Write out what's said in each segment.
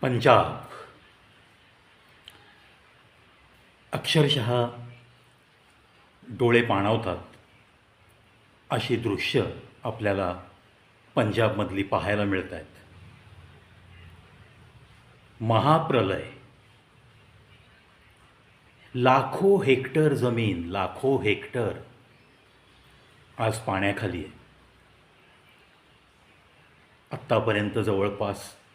पंजाब. अक्षरशः डोळे पाणावतात अशी दृश्य आपल्याला पंजाबमधली पाहायला मिळत आहेत महाप्रलय. लाखो हेक्टर जमीन लाखो हेक्टर आज पाण्याखाली आहे. आत्तापर्यंत जवळपास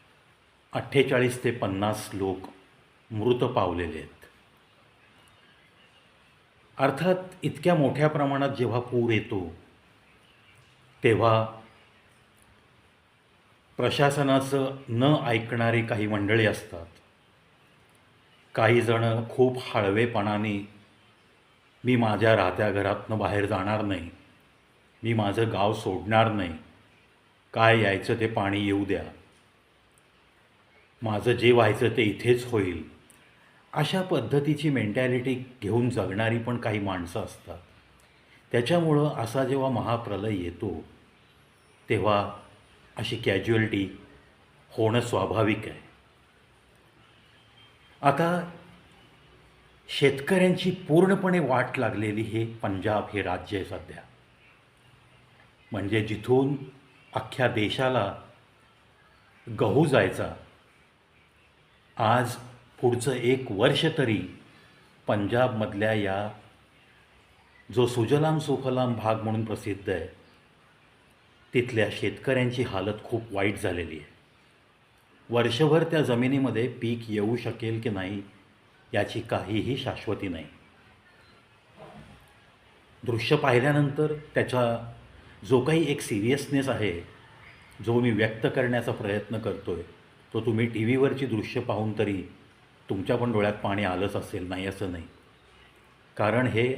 अठ्ठेचाळीस ते पन्नास लोक मृत पावलेले आहेत. अर्थात इतक्या मोठ्या प्रमाणात जेव्हा पूर येतो तेव्हा प्रशासनाचं न ऐकणारी काही मंडळी असतात. काही जण खूप हळवेपणाने मी माझ्या राहत्या घरातनं बाहेर जाणार नाही. मी माझं गाव सोडणार नाही. काय यायचं ते पाणी येऊ द्या. माझं जे व्हायचं ते इथेच होईल. अशा पद्धतीची मेंटॅलिटी घेऊन जगणारी पण काही माणसं असतात. त्याच्यामुळं असा जेव्हा महाप्रलय येतो तेव्हा अशी कॅज्युअलिटी होणं स्वाभाविक आहे. आता शेतकऱ्यांची पूर्णपणे वाट लागलेली हे पंजाब हे राज्य आहे सध्या. म्हणजे जिथून अख्ख्या देशाला गहू जायचा आज पुढचं एक वर्ष तरी पंजाबमधल्या या जो सुजलाम सुफलाम भाग म्हणून प्रसिद्ध आहे तिथल्या शेतकऱ्यांची हालत खूप वाईट झालेली आहे. वर्षभर त्या जमिनीमध्ये पीक येऊ शकेल की नाही याची काहीही शाश्वती नाही. दृश्य पाहिल्यानंतर त्याचा जो काही एक सिरियसनेस आहे जो मी व्यक्त करण्याचा प्रयत्न करतो आहे तो तुम्ही टी व्हीवरची दृश्य पाहून तरी तुमच्या पण डोळ्यात पाणी आलंच असेल नाही असं नाही. कारण हे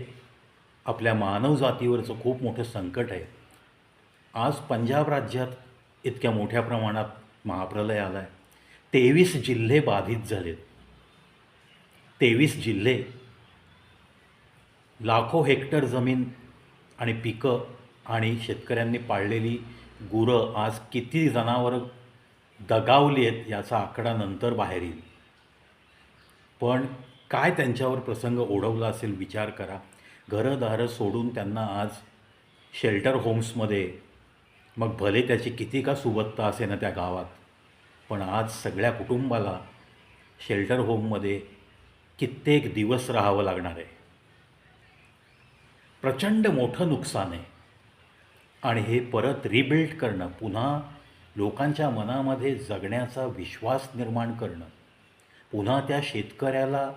आपल्या मानवजातीवरचं खूप मोठं संकट आहे. आज पंजाब राज्यात इतक्या मोठ्या प्रमाणात महाप्रलय आला आहे तेवीस जिल्हे बाधित झालेत. तेवीस जिल्हे लाखो हेक्टर जमीन आणि पिकं आणि शेतकऱ्यांनी पाळलेली गुरं आज किती जनावरं दगावली आहेत याचा आकडा नंतर बाहेर येईल. पण काय त्यांच्यावर प्रसंग ओढवला असेल विचार करा. घरंदारं सोडून त्यांना आज शेल्टर होम्समध्ये मग भले त्याची किती का सुबत्ता असे ना त्या गावात पण आज सगळ्या कुटुंबाला शेल्टर होममध्ये कित्येक दिवस राहावं लागणार आहे. प्रचंड मोठं नुकसान आहे. आणि हे परत रिबिल्ड करणं पुन्हा लोकांच्या मनामध्ये जगण्याचा विश्वास निर्माण करणं. पुन्हा त्या शेतकऱ्याला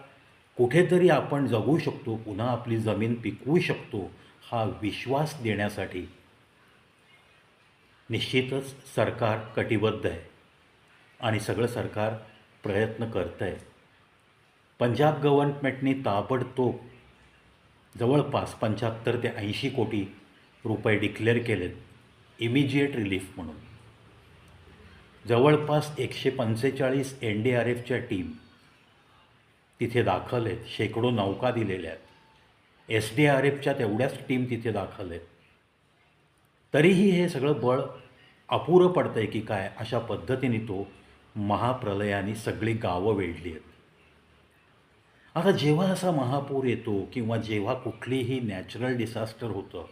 कुठेतरी आपण जगू शकतो पुन्हा आपली जमीन पिकवू शकतो हा विश्वास देण्यासाठी. निश्चितच सरकार कटिबद्ध आहे आणि सगळं सरकार प्रयत्न करतं आहे पंजाब गव्हर्नमेंटने ताबडतोब जवळपास पंच्याहत्तर ते ऐंशी कोटी रुपये डिक्लेअर केलेत इमिजिएट रिलीफ म्हणून. जवळपास एकशे पंचेचाळीस एन डी आर एफच्या टीम तिथे दाखल आहेत शेकडो नौका दिलेल्या आहेत. एस डी आर एफच्या तेवढ्याच टीम तिथे दाखल आहेत. तरीही हे सगळं बळ अपुरं पडतं आहे की काय अशा पद्धतीने तो महाप्रलयाने सगळी गावं वेढली आहेत. आता जेव्हा असा महापूर येतो किंवा जेव्हा कुठलीही नॅचरल डिसास्टर होतं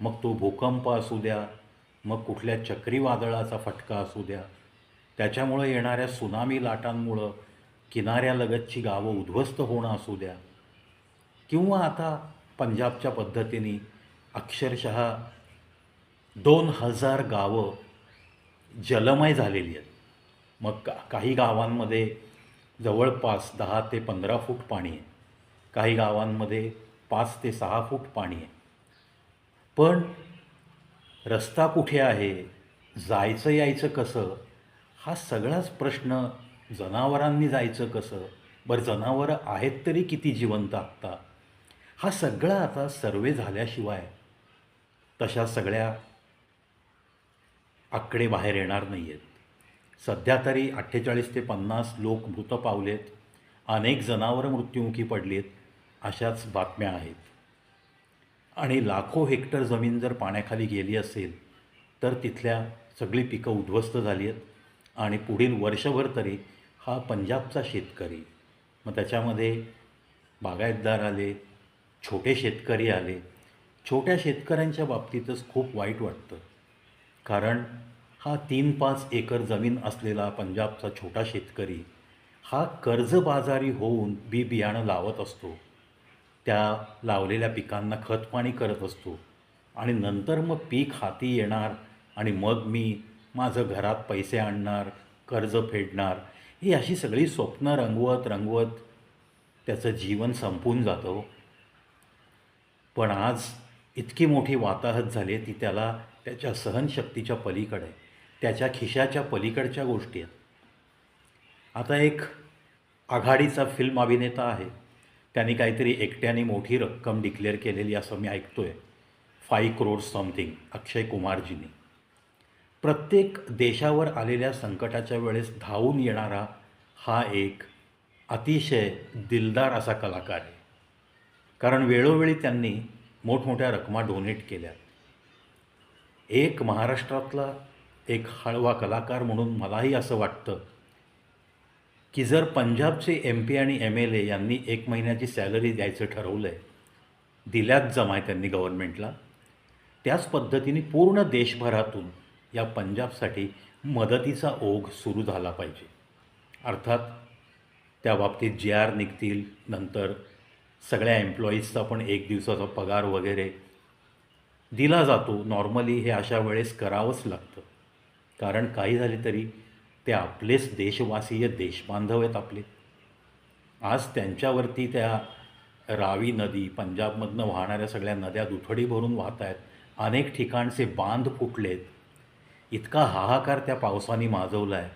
मग तो भूकंप असू द्या मग कुठल्या चक्रीवादळाचा फटका असू द्या त्याच्यामुळं येणाऱ्या सुनामी लाटांमुळं किनाऱ्यालगतची गावं उद्ध्वस्त होणं असू द्या. किंवा आता पंजाबच्या पद्धतीने अक्षरशः दोन हजार गावं जलमय झालेली आहेत. मग का काही गावांमध्ये जवळपास दहा ते पंधरा फूट पाणी आहे. काही गावांमध्ये पाच ते सहा फूट पाणी आहे. पण रस्ता कुठे आहे? जायचं यायचं कसं? हा सगळाच प्रश्न जनावरांनी जायचं कसं? बरं जनावरं आहेत तरी किती जिवंत आत्ता? हा सगळा आता सर्वे झाल्याशिवाय तशा सगळ्या आकडे बाहेर येणार नाही आहेत सध्या तरी अठ्ठेचाळीस ते पन्नास लोक मृत पावलेत. अनेक जनावरं मृत्युमुखी पडलीत. आहेत अशाच बातम्या आहेत. आणि लाखो हेक्टर जमीन जर पाण्याखाली गेली असेल तर तिथल्या सगळी पिकं उद्ध्वस्त झाली आहेत आणि पुढील वर्षभर तरी हा पंजाबचा शेतकरी. मग त्याच्यामध्ये बागायतदार आले छोटे शेतकरी आले. छोट्या शेतकऱ्यांच्या बाबतीतच खूप वाईट वाटतं. कारण हा तीन पाच एकर जमीन असलेला पंजाबचा छोटा शेतकरी हा कर्जबाजारी होऊन बी बियाणं लावत असतो. त्या लावलेल्या पिकांना खतपाणी करत असतो. आणि नंतर मग पीक हाती येणार आणि मग मी माझं घरात पैसे आणणार कर्ज फेडणार ही अशी सगळी स्वप्न रंगवत रंगवत त्याचं जीवन संपून जातं हो. पण आज इतकी मोठी वाताहत झाली आहे ती त्याला त्याच्या सहनशक्तीच्या पलीकडे त्याच्या खिशाच्या पलीकडच्या गोष्टी आहेत. आता एक आघाडीचा फिल्म अभिनेता आहे. त्यांनी काहीतरी एकट्याने मोठी रक्कम डिक्लेअर केलेली असं मी ऐकतो आहे फाईव्ह क्रोड समथिंग अक्षय कुमारजींनी. प्रत्येक देशावर आलेल्या संकटाच्या वेळेस धावून येणारा हा एक अतिशय दिलदार असा कलाकार आहे. कारण वेळोवेळी त्यांनी मोठमोठ्या रकमा डोनेट केल्या. एक महाराष्ट्रातला एक हळवा कलाकार म्हणून मलाही असं वाटतं की जर पंजाबचे एम पी आणि एम एल ए यांनी एक महिन्याची सॅलरी द्यायचं ठरवलं आहे दिल्याच जमाय त्यांनी गव्हर्नमेंटला त्याच पद्धतीने पूर्ण देशभरातून या पंजाबसाठी मदतीचा ओघ सुरू झाला पाहिजे. अर्थात त्या बाबतीत जे आर निघतील नंतर सगळ्या एम्प्लॉईजचा पण एक दिवसाचा पगार वगैरे दिला जातो. नॉर्मली हे अशा वेळेस करावंच लागतं. कारण काही झाले तरी ते आपलेच देशवासीय देशबांधव आहेत आपले. आज त्यांच्यावरती त्या रावी नदी पंजाबमधनं वाहणाऱ्या सगळ्या नद्या दुथडी भरून वाहत आहेत अनेक ठिकाणचे बांध फुटलेत. इतका हाहाकार त्या पावसाने माजवला आहे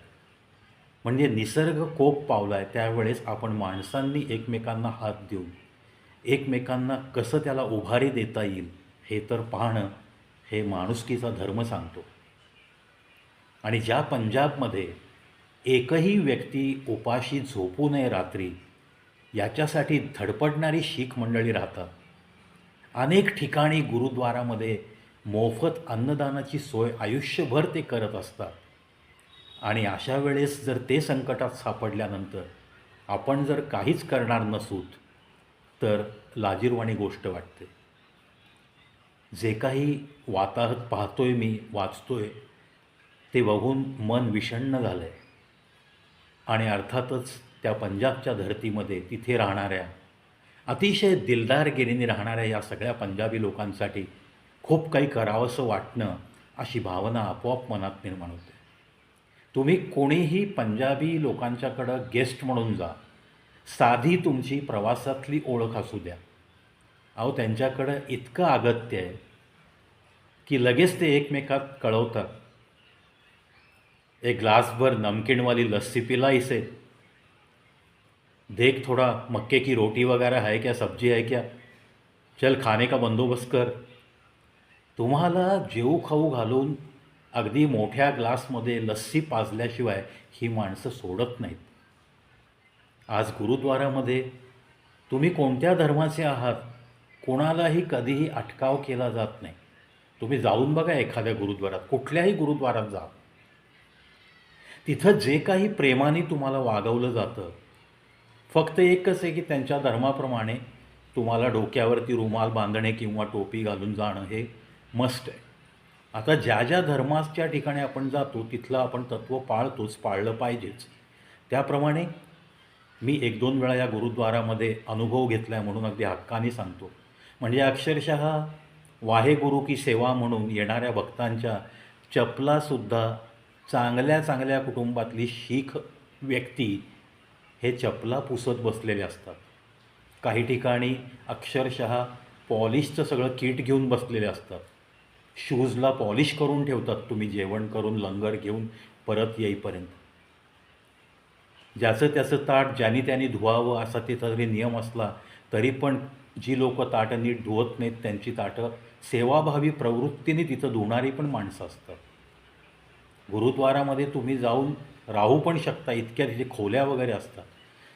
म्हणजे निसर्ग कोप पावला आहे त्यावेळेस आपण माणसांनी एकमेकांना हात देऊन एकमेकांना कसं त्याला उभारी देता येईल हे तर पाहणं हे माणुसकीचा धर्म सांगतो. आणि ज्या पंजाबमध्ये एकही व्यक्ती उपाशी झोपू नये रात्री याच्यासाठी धडपडणारी शीख मंडळी राहतात. अनेक ठिकाणी गुरुद्वारामध्ये मोफत अन्नदानाची सोय आयुष्यभर ते करत असतात. आणि अशा वेळेस जर ते संकटात सापडल्यानंतर आपण जर काहीच करणार नसूत तर लाजीरवाणी गोष्ट वाटते. जे काही वाताहत पाहतोय मी वाचतोय ते बघून मन विषण्ण झालं आहे आणि अर्थातच त्या पंजाबच्या धर्तीमध्ये तिथे राहणाऱ्या अतिशय दिलदारगिरीने राहणाऱ्या या सगळ्या पंजाबी लोकांसाठी खूप काही करावंसं वाटणं अशी भावना आपोआप मनात निर्माण होते. तुम्ही कोणीही पंजाबी लोकांच्याकडं गेस्ट म्हणून जा. साधी तुमची प्रवासातली ओळख असू द्या. अहो त्यांच्याकडं इतकं अगत्य आहे की लगेच ते एकमेकात कळवतात. एक ग्लासभर नमकीनवाली लस्सी पिला इसे देख थोड़ा मक्के की रोटी वगैरह है क्या सब्जी है क्या? चल खाने का बंदोबस्त कर. तुम्हाला जेऊ खाऊ घालून अगदी मोठ्या ग्लासमध्ये लस्सी पाजल्याशिवाय ही माणसं सोडत नाहीत. आज गुरुद्वारामध्ये तुम्ही कोणत्या धर्माचे आहात? कोणालाही कधीही अटकाव केला जात नाही. तुम्ही जाऊन बघा एखाद्या गुरुद्वारात कुठल्याही गुरुद्वारात जा. तिथं जे काही प्रेमाने तुम्हाला वागवलं जातं फक्त एकच आहे की त्यांच्या धर्माप्रमाणे तुम्हाला डोक्यावरती रुमाल बांधणे किंवा टोपी घालून जाणं हे मस्ट आहे. आता ज्या ज्या धर्माच्या ठिकाणी आपण जातो तिथलं आपण तत्त्व पाळतोच पाळलं पाहिजेच. त्याप्रमाणे मी एक दोन वेळा या गुरुद्वारामध्ये अनुभव घेतला आहे म्हणून अगदी हक्काने सांगतो. म्हणजे अक्षरशः वाहेगुरु की सेवा म्हणून येणाऱ्या भक्तांच्या चपलासुद्धा चांगल्या चांगल्या कुटुंबातली शीख व्यक्ती हे चपला पुसत बसलेले असतात. काही ठिकाणी अक्षरशः पॉलिशचं सगळं किट घेऊन बसलेले असतात. शूजला पॉलिश करून ठेवतात. तुम्ही जेवण करून लंगर घेऊन परत येईपर्यंत. ज्याचं त्याचं ताट ज्यानी त्यांनी धुवावं असा तिथं जरी नियम असला तरी पण जी लोक ताटं नीट धुवत नाहीत त्यांची ताटं सेवाभावी प्रवृत्तीने तिथं धुणारी पण माणसं असतात. गुरुद्वारामध्ये तुम्ही जाऊन राहू पण शकता इतक्या तिथे खोल्या वगैरे असतात.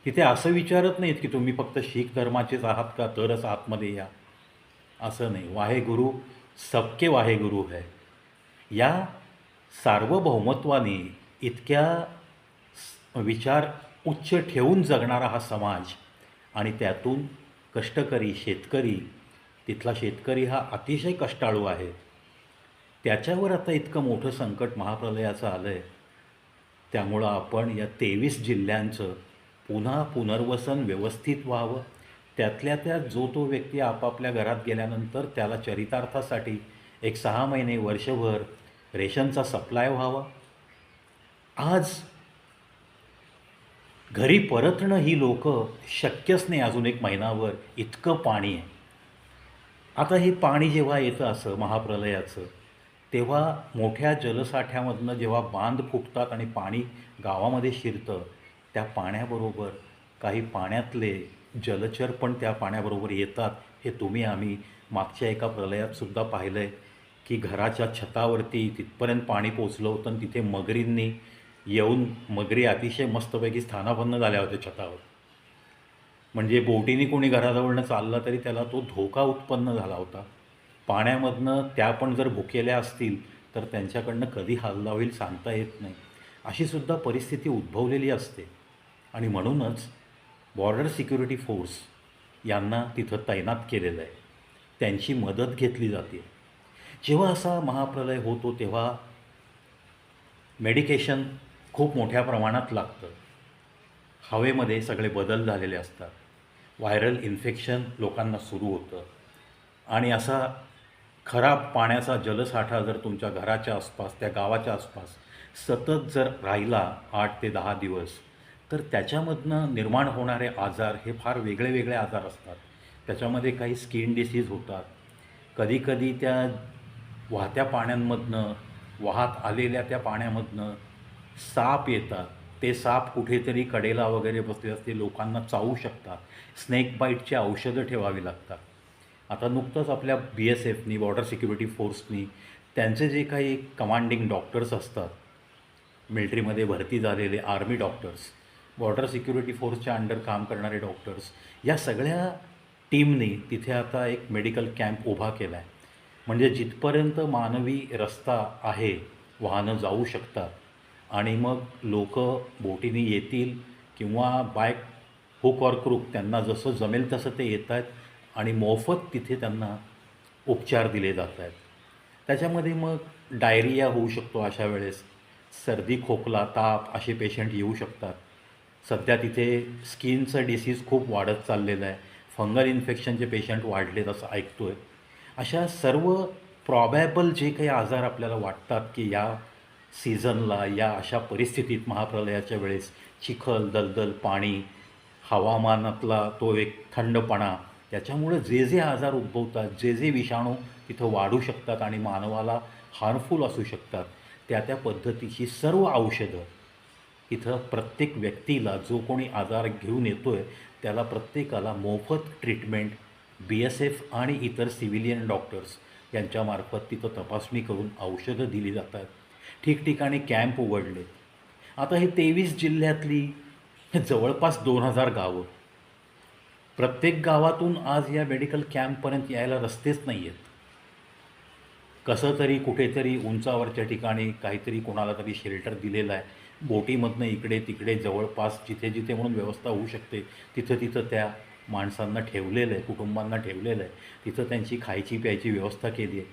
तिथे असं विचारत नाहीत की तुम्ही फक्त शीख धर्माचेच आहात का तरच आतमध्ये या. असं नाही. वाहे गुरु सबके वाहेगुरु है। या सार्वभौमत्वाने इतक्या विचार उच्च ठेवून जगणारा हा समाज आणि त्यातून कष्टकरी शेतकरी तिथला शेतकरी हा अतिशय कष्टाळू आहे. त्याच्यावर आता इतकं मोठं संकट महाप्रलयाचं आलं आहे त्यामुळं आपण या तेवीस जिल्ह्यांचं पुन्हा पुनर्वसन व्यवस्थित व्हावं त्यातल्या त्यात जो तो व्यक्ती आपापल्या घरात गेल्यानंतर त्याला चरितार्थासाठी एक सहा महिने वर्षभर रेशनचा सप्लाय व्हावा. आज घरी परतणं ही लोक शक्यच नाही अजून एक महिनाभर. इतकं पाणी आहे. आता हे पाणी जेव्हा येतं असं महाप्रलयाचं तेव्हा मोठ्या जलसाठ्यामधनं जेव्हा बांध फुटतात आणि पाणी गावामध्ये शिरतं त्या पाण्याबरोबर काही पाण्यातले जलचर पण त्या पाण्याबरोबर येतात हे तुम्ही आम्ही मागच्या एका प्रलयातसुद्धा पाहिलं आहे की घराच्या छतावरती तिथपर्यंत पाणी पोचलं होतं आणि तिथे मगरींनी येऊन मगरी अतिशय मस्तपैकी स्थानापन्न झाल्या होत्या छतावर. म्हणजे बोटीने कोणी घराजवळनं चाललं तरी त्याला तो धोका उत्पन्न झाला होता. पाण्यामधनं त्या पण जर भुकेल्या असतील तर त्यांच्याकडनं कधी हल्ला होईल सांगता येत नाही. अशीसुद्धा परिस्थिती उद्भवलेली असते. आणि म्हणूनच बॉर्डर सिक्युरिटी फोर्स यांना तिथं तैनात केलेलं आहे. त्यांची मदत घेतली जाते. जेव्हा असा महाप्रलय होतो तेव्हा मेडिकेशन खूप मोठ्या प्रमाणात लागतं. हवेमध्ये सगळे बदल झालेले असतात. व्हायरल इन्फेक्शन लोकांना सुरू होतं. आणि असा खराब पाण्याचा जलसाठा जर तुमच्या घराच्या आसपास त्या गावाच्या आसपास सतत जर राहिला आठ ते दहा दिवस तर त्याच्यामधनं निर्माण होणारे आजार हे फार वेगळे वेगळे आजार असतात. त्याच्यामध्ये काही स्किन डिसीज होतात. कधीकधी त्या वाहत्या पाण्यांमधनं वाहत आलेल्या त्या पाण्यामधनं साप येतात. ते साप कुठेतरी कडेला वगैरे बसले असते लोकांना चावू शकतात. स्नेक बाईटची औषधं ठेवावी लागतात. आता नुकतंच आपल्या बी एस एफनी बॉर्डर सिक्युरिटी फोर्सनी त्यांचे जे काही कमांडिंग डॉक्टर्स असतात मिलिटरीमध्ये भरती झालेले आर्मी डॉक्टर्स बॉर्डर सिक्युरिटी फोर्सच्या अंडर काम करणारे डॉक्टर्स या सगळ्या टीमनी तिथे आता एक मेडिकल कॅम्प उभा केला आहे म्हणजे जिथपर्यंत मानवी रस्ता आहे वाहनं जाऊ शकतात आणि मग लोक बोटीने येतील किंवा बायक हुक ऑर क्रूक त्यांना जसं जमेल तसं ते येत आहेत आणि मोफत तिथे त्यांना उपचार दिले जात आहेत त्याच्यामध्ये मग डायरिया होऊ शकतो अशा वेळेस सर्दी खोकला ताप असे पेशंट येऊ शकतात. सध्या तिथे स्किनचं डिसीज खूप वाढत चाललेलं आहे. फंगल इन्फेक्शनचे पेशंट वाढलेत असं ऐकतो आहे अशा सर्व प्रॉबॅबल जे काही आजार आपल्याला वाटतात की या सीझनला या अशा परिस्थितीत महाप्रलयाच्या वेळेस चिखल दलदल पाणी हवामानातला तो एक थंडपणा त्याच्यामुळे जे जे आजार उद्भवतात जे जे विषाणू तिथं वाढू शकतात आणि मानवाला हार्मफुल असू शकतात त्या त्या पद्धतीची सर्व औषधं इथं प्रत्येक व्यक्तीला जो कोणी आजार घेऊन येतो आहे त्याला प्रत्येकाला मोफत ट्रीटमेंट बी एस एफ आणि इतर सिव्हिलियन डॉक्टर्स यांच्यामार्फत तिथं तपासणी करून औषधं दिली जातात. ठिकठिकाणी कॅम्प उघडले. आता हे तेवीस जिल्ह्यातली जवळपास दोन हजार गावं. प्रत्येक गावातून आज या मेडिकल कॅम्पपर्यंत यायला रस्तेच नाही आहेत कसं तरी कुठेतरी उंचावरच्या ठिकाणी काहीतरी कोणाला तरी शेल्टर दिलेलं आहे. बोटीमधनं इकडे तिकडे जवळपास जिथे जिथे म्हणून व्यवस्था होऊ शकते तिथं तिथं त्या माणसांना ठेवलेलं आहे कुटुंबांना ठेवलेलं आहे. तिथं त्यांची खायची प्यायची व्यवस्था केली आहे.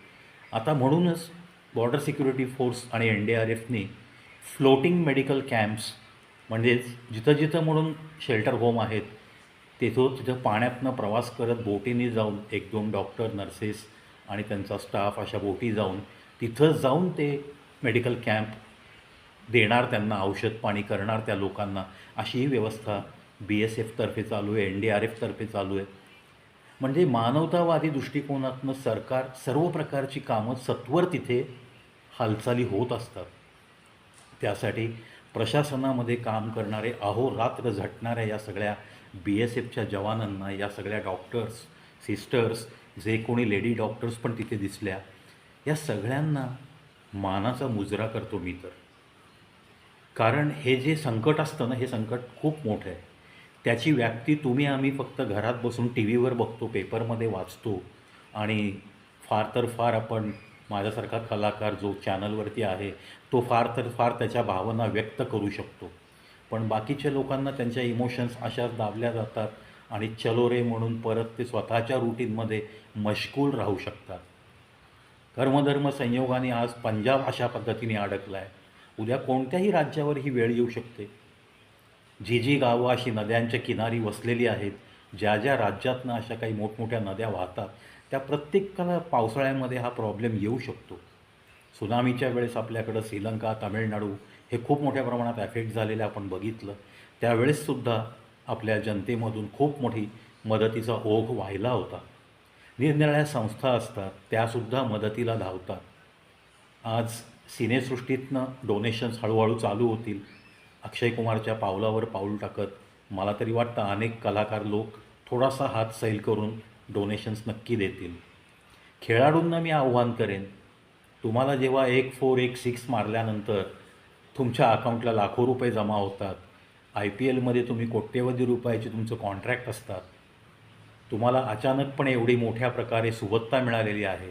आता म्हणूनच बॉर्डर सिक्युरिटी फोर्स आणि एन डी आर एफनी फ्लोटिंग मेडिकल कॅम्प्स म्हणजेच जिथं जिथं म्हणून शेल्टर होम आहेत तिथं तिथं पाण्यातनं प्रवास करत बोटीने जाऊन एक दोन डॉक्टर नर्सेस आणि त्यांचा स्टाफ अशा बोटी जाऊन तिथं जाऊन ते मेडिकल कॅम्प देणार त्यांना औषध पाणी करणार त्या लोकांना अशी ही व्यवस्था बी एस एफतर्फे चालू आहे एन डी आर एफतर्फे चालू आहे. म्हणजे मानवतावादी दृष्टिकोनातनं सरकार सर्व प्रकारची कामं सत्वर तिथे हालचाली होत असतात. त्यासाठी प्रशासनामध्ये काम करणारे अहोरात्र झटणाऱ्या या सगळ्या बी एस एफच्या जवानांना या सगळ्या डॉक्टर्स सिस्टर्स जे कोणी लेडी डॉक्टर्स पण तिथे दिसल्या या सगळ्यांना मानाचा मुजरा करतो मी तर. कारण हे जे संकट असतं ना हे संकट खूप मोठं आहे. त्याची व्याप्ती तुम्ही आम्ही फक्त घरात बसून टी व्हीवर बघतो पेपरमध्ये वाचतो आणि फार तर फार आपण माझ्यासारखा कलाकार जो चॅनलवरती आहे तो फार तर फार त्याच्या भावना व्यक्त करू शकतो. पण बाकीच्या लोकांना त्यांच्या इमोशन्स अशाच दाबल्या जातात आणि चलो रे म्हणून परत ते स्वतःच्या रुटीनमध्ये मशकूल राहू शकतात. कर्मधर्म संयोगाने आज पंजाब अशा पद्धतीने अडकला आहे उद्या कोणत्याही राज्यावर ही वेळ येऊ शकते? जी जी गावं अशी नद्यांच्या किनारी वसलेली आहेत ज्या ज्या राज्यातनं अशा काही मोठमोठ्या नद्या वाहतात त्या प्रत्येकाला पावसाळ्यामध्ये हा प्रॉब्लेम येऊ शकतो. सुनामीच्या वेळेस आपल्याकडं श्रीलंका तामिळनाडू हे खूप मोठ्या प्रमाणात ॲफेक्ट झालेलं आपण बघितलं. त्यावेळेससुद्धा आपल्या जनतेमधून खूप मोठी मदतीचा ओघ वाहिला होता. निरनिराळ्या संस्था असतात त्यासुद्धा मदतीला धावतात. आज सिनेसृष्टीतनं डोनेशन्स हळूहळू चालू होतील. अक्षय कुमारच्या पावलावर पाऊल टाकत मला तरी वाटतं अनेक कलाकार लोक थोडासा हात सैल करून डोनेशन्स नक्की देतील. खेळाडूंना मी आव्हान करेन. तुम्हाला जेव्हा एक फोर एक सिक्स मारल्यानंतर तुमच्या अकाउंटला लाखो रुपये जमा होतात. आय पी एलमध्ये तुम्ही कोट्यवधी रुपयाचे तुमचं कॉन्ट्रॅक्ट असतात. तुम्हाला अचानकपणे एवढी मोठ्या प्रकारे सुबत्ता मिळालेली आहे.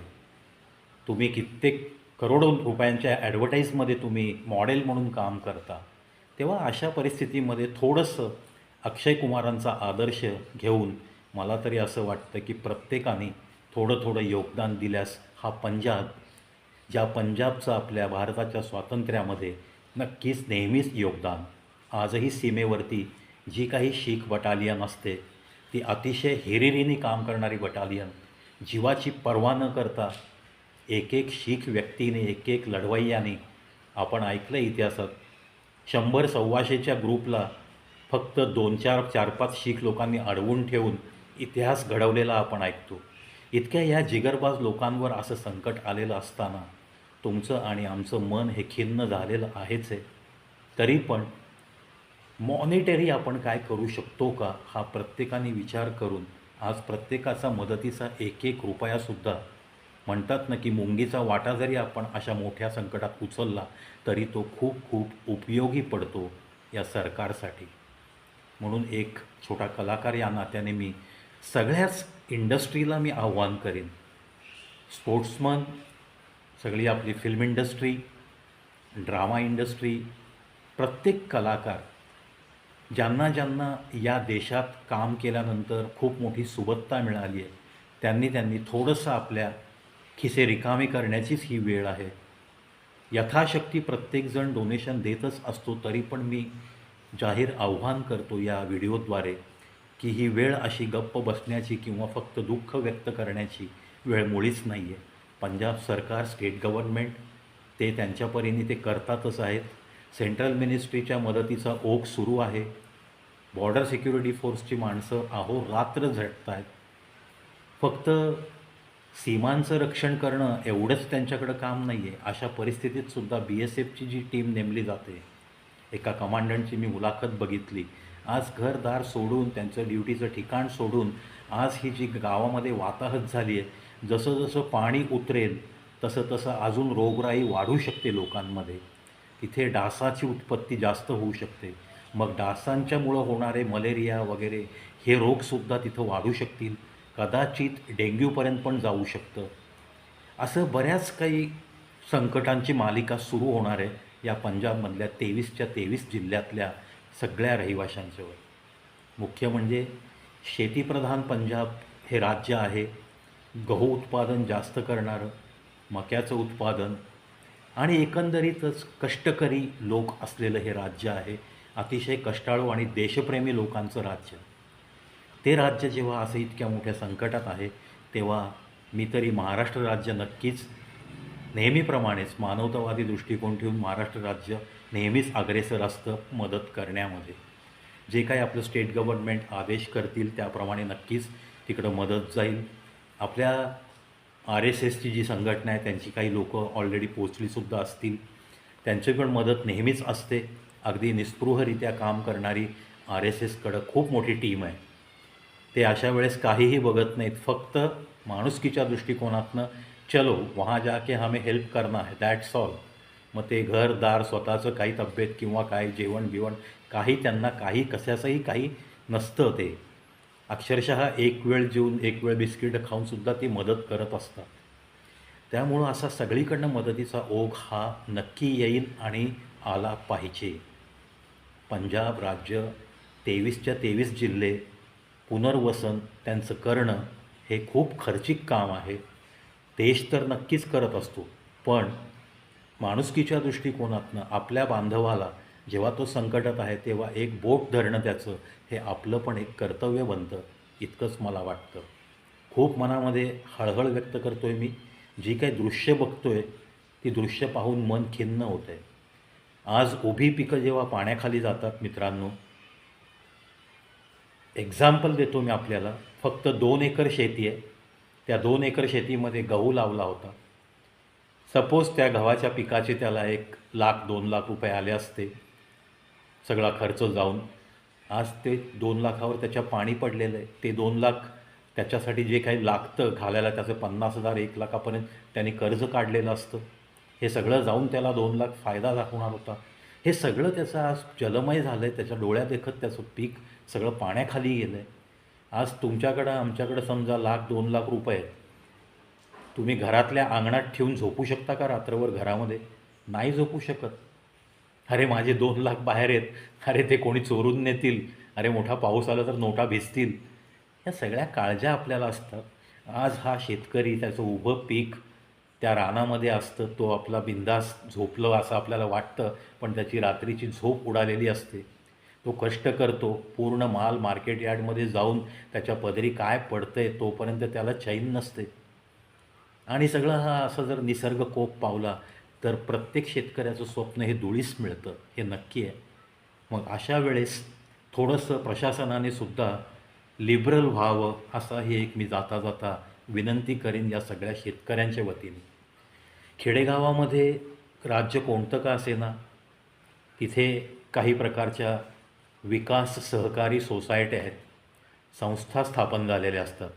तुम्ही कित्येक करोडो रुपयांच्या ॲडव्हर्टाईजमध्ये तुम्ही मॉडेल म्हणून काम करता तेव्हा अशा परिस्थितीमध्ये थोडंसं अक्षय कुमारांचा आदर्श घेऊन मला तरी असं वाटतं की प्रत्येकाने थोडं थोडं योगदान दिल्यास हा पंजाब ज्या पंजाबचं आपल्या भारताच्या स्वातंत्र्यामध्ये नक्कीच नेहमीच योगदान. आजही सीमेवरती जी काही शीख बटालियन असते ती अतिशय हिरिरीने काम करणारी बटालियन जीवाची पर्वा न करता एक एक शीख व्यक्तीने एक एक लढवय्याने आपण ऐकलं इतिहासात. शंभर सव्वाशेच्या ग्रुपला फक्त दोन चार चार पाच शीख लोकांनी अडवून ठेवून इतिहास घडवलेला आपण ऐकतो. इतक्या या जिगरबाज लोकांवर असं संकट आलेलं असताना तुमचं आणि आमचं मन हे खिन्न झालेलं आहेच आहे. तरी पण मॉनिटरी आपण काय करू शकतो का हा प्रत्येकाने विचार करून आज प्रत्येकाचा मदतीचा एक एक रुपयासुद्धा म्हणतात ना की मुंगीचा वाटा जरी आपण अशा मोठ्या संकटात उचलला तरी तो खूप खूप उपयोगी पडतो या सरकारसाठी. म्हणून एक छोटा कलाकार या नात्याने मी सगळ्याच इंडस्ट्रीला मी आव्हान करेन. स्पोर्ट्समन सगळी आपली फिल्म इंडस्ट्री ड्रामा इंडस्ट्री प्रत्येक कलाकार ज्यांना ज्यांना या देशात काम केल्यानंतर खूप मोठी सुबत्ता मिळाली आहे त्यांनी त्यांनी थोडंसं आपल्या खिसे रिकामे करण्याचीच ही वेळ आहे. यथाशक्ती प्रत्येकजण डोनेशन देतच असतो तरी पण मी जाहीर आव्हान करतो या व्हिडिओद्वारे की ही वेळ अशी गप्प बसण्याची किंवा फक्त दुःख व्यक्त करण्याची वेळ मुळीच नाही आहे पंजाब सरकार स्टेट गव्हर्नमेंट ते त्यांच्या परीने ते करतातच आहेत. सेंट्रल मिनिस्ट्रीच्या मदतीचा ओघ सुरू आहे. बॉर्डर सिक्युरिटी फोर्सची माणसं अहो रात्र झटत आहेत फक्त सीमांचं रक्षण करणं एवढंच त्यांच्याकडं काम नाही आहे अशा परिस्थितीत सुद्धा बी एस एफची जी टीम नेमली जाते एका कमांडंटची मी मुलाखत बघितली. आज घरदार सोडून त्यांचं ड्युटीचं ठिकाण सोडून आज ही जी गावामध्ये वाताहत झाली आहे जसं जसं पाणी उतरेल तसं तसं अजून रोगराई वाढू शकते लोकांमध्ये. तिथे डासाची उत्पत्ती जास्त होऊ शकते. मग डासांच्यामुळं होणारे मलेरिया वगैरे हे रोगसुद्धा तिथं वाढू शकतील. कदाचित डेंग्यूपर्यंत पण जाऊ शकतं. असं बऱ्याच काही संकटांची मालिका सुरू होणार आहे या पंजाबमधल्या तेवीसच्या तेवीस जिल्ह्यातल्या सगळ्या रहिवाशांच्यावर मुख्य म्हणजे शेतीप्रधान पंजाब हे राज्य आहे. गहू उत्पादन जास्त करणारं मक्याचं उत्पादन आणि एकंदरीतच कष्टकरी लोक असलेलं हे राज्य आहे. अतिशय कष्टाळू आणि देशप्रेमी लोकांचं राज्य. ते राज्य जेव्हा असं इतक्या मोठ्या संकटात आहे तेव्हा मी तरी महाराष्ट्र राज्य नक्कीच नेहमीप्रमाणेच मानवतावादी दृष्टिकोन ठेवून महाराष्ट्र राज्य नेहमीच अग्रेसर असतं मदत करण्यामध्ये. जे काही आपलं स्टेट गव्हर्नमेंट आदेश करतील त्याप्रमाणे नक्कीच तिकडं मदत जाईल. आपल्या आर एस एसची जी संघटना आहे त्यांची काही लोकं ऑलरेडी पोचलीसुद्धा असतील. त्यांची पण मदत नेहमीच असते. अगदी निस्पृहरित्या काम करणारी आर एस एसकडं खूप मोठी टीम आहे. ते अशा वेळेस काहीही बघत नाहीत. फक्त माणुसकीच्या दृष्टिकोनातनं चलो वहाँ जाके हमें हेल्प करना है दॅट्स ऑल मग ते घरदार स्वतःचं काही तब्येत किंवा काय जेवण बिवण काही त्यांना काही कशाचंही काही नसतं ते. अक्षरशः एक वेळ जेवून एक वेळ बिस्किट खाऊनसुद्धा ती मदत करत असतात. त्यामुळं असा सगळीकडनं मदतीचा ओघ हा नक्की येईल आणि आला पाहिजे. पंजाब राज्य तेवीसच्या तेवीस जिल्हे पुनर्वसन त्यांचं करणं हे खूप खर्चिक काम आहे. देश तर नक्कीच करत असतो पण माणुसकीच्या दृष्टिकोनातनं आपल्या बांधवाला जेव्हा तो संकटात आहे तेव्हा एक बोट धरणं त्याचं हे आपलं पण एक कर्तव्य बनतं इतकंच मला वाटतं. खूप मनामध्ये हळहळ व्यक्त करतो आहे मी. जी काही दृश्य बघतो आहे ती दृश्य पाहून मन खिन्न होतं आहे आज उभी पिकं जेव्हा पाण्याखाली जातात मित्रांनो एक्झाम्पल देतो मी आपल्याला. फक्त दोन एकर शेती आहे. त्या दोन एकर शेतीमध्ये गहू लावला होता. सपोज त्या गव्हाच्या पिकाचे त्याला एक लाख दोन लाख रुपये आले असते. सगळा खर्च जाऊन. आज ते दोन लाखावर त्याच्या पाणी पडलेलं आहे. ते दोन लाख त्याच्यासाठी जे काही लागतं घालायला त्याचं पन्नास हजार एक लाखापर्यंत त्यांनी कर्ज काढलेलं असतं. हे सगळं जाऊन त्याला दोन लाख फायदा दाखवणार होता. हे सगळं त्याचं आज जलमय झालं आहे त्याच्या डोळ्यादेखत त्याचं पीक सगळं पाण्याखाली गेलं आहे आज तुमच्याकडं आमच्याकडं समजा लाख दोन लाख रुपये आहेत. तुम्ही घरातल्या अंगणात ठेवून झोपू शकता का रात्रभर घरामध्ये? नाही झोपू शकत. अरे माझे दोन लाख बाहेर आहेत. अरे ते कोणी चोरून नेतील. अरे मोठा पाऊस आला तर नोटा भिजतील. या सगळ्या काळज्या आपल्याला असतात. आज हा शेतकरी त्याचं उभं पीक त्या रानामध्ये असतं तो आपला बिंदास झोपलं असं आपल्याला वाटतं पण त्याची रात्रीची झोप उडालेली असते. तो कष्ट करतो पूर्ण माल मार्केट यार्डमध्ये जाऊन त्याच्या पदरी काय पडतंय तोपर्यंत त्याला चैन नसते. आणि सगळं हा असं जर निसर्ग कोप पावला तर प्रत्येक शेतकऱ्याचं स्वप्न हे धुळीस मिळतं हे नक्की आहे. मग अशा वेळेस थोडंसं प्रशासनाने सुद्धा लिबरल व्हावं असा हे एक मी जाता जाता विनंती करीन या सगळ्या शेतकऱ्यांच्या वतीने. खेडेगावामध्ये राज्य कोणतं का असेना? तिथे काही प्रकारच्या विकास सहकारी सोसायट्या आहेत. संस्था स्थापन झालेल्या असतात.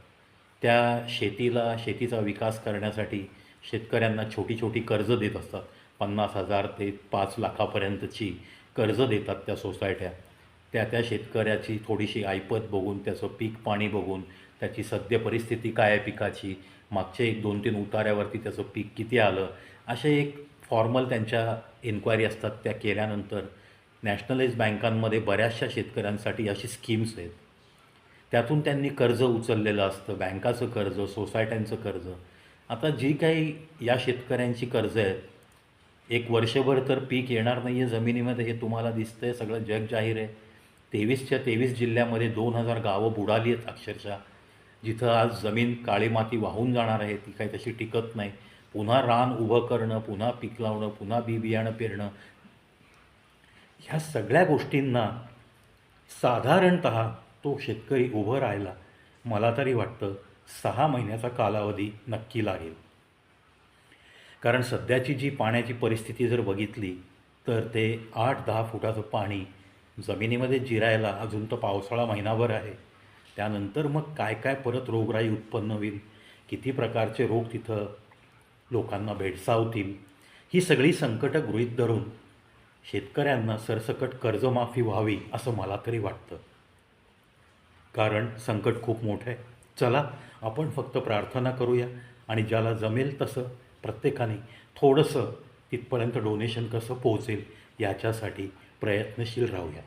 त्या शेतीला शेतीचा विकास करण्यासाठी शेतकऱ्यांना छोटी छोटी कर्ज देत असतात. पन्नास हजार ते पाच लाखापर्यंतची कर्ज देतात त्या सोसायट्या त्या त्या शेतकऱ्याची थोडीशी ऐपत बघून त्याचं पीक पाणी बघून त्याची सद्य परिस्थिती काय आहे पिकाची मागच्या एक दोन तीन उतार्यावरती त्याचं पीक किती आलं असे एक फॉर्मल त्यांच्या इन्क्वायरी असतात. त्या केल्यानंतर नॅशनलाइज बँकांमध्ये बऱ्याचशा शेतकऱ्यांसाठी अशी स्कीम्स आहेत. त्यातून त्यांनी कर्ज उचललेलं असतं बँकाचं कर्ज सोसायट्यांचं कर्ज. आता जी काही या शेतकऱ्यांची कर्ज आहेत एक वर्षभर तर पीक येणार नाही आहे जमिनीमध्ये हे तुम्हाला दिसतं आहे सगळं जग जाहीर आहे. तेवीसच्या तेवीस जिल्ह्यामध्ये दोन हजार गावं बुडाली आहेत अक्षरशः. जिथं आज जमीन काळी माती वाहून जाणार आहे ती काही तशी टिकत नाही. पुन्हा रान उभं करणं पुन्हा पीक लावणं पुन्हा बी बियाणं पेरणं. ह्या सगळ्या गोष्टींना साधारणत तो शेतकरी उभं राहायला मला तरी वाटतं सहा महिन्याचा कालावधी नक्की लागेल. कारण सध्याची जी पाण्याची परिस्थिती जर बघितली तर ते आठ दहा फुटाचं पाणी जमिनीमध्ये जिरायला अजून तर पावसाळा महिनाभर आहे. त्यानंतर मग काय काय परत रोगराई उत्पन्न होईल? किती प्रकारचे रोग तिथं लोकांना भेडसावतील? ही सगळी संकटं गृहीत धरून शेतकऱ्यांना सरसकट कर्जमाफी व्हावी असं मला तरी वाटतं. कारण संकट खूप मोठं आहे. चला आपण फक्त प्रार्थना करूया आणि ज्याला जमेल तसं प्रत्येकाने थोडंसं तिथपर्यंत डोनेशन कसं पोहोचेल याच्यासाठी प्रयत्नशील राहूया.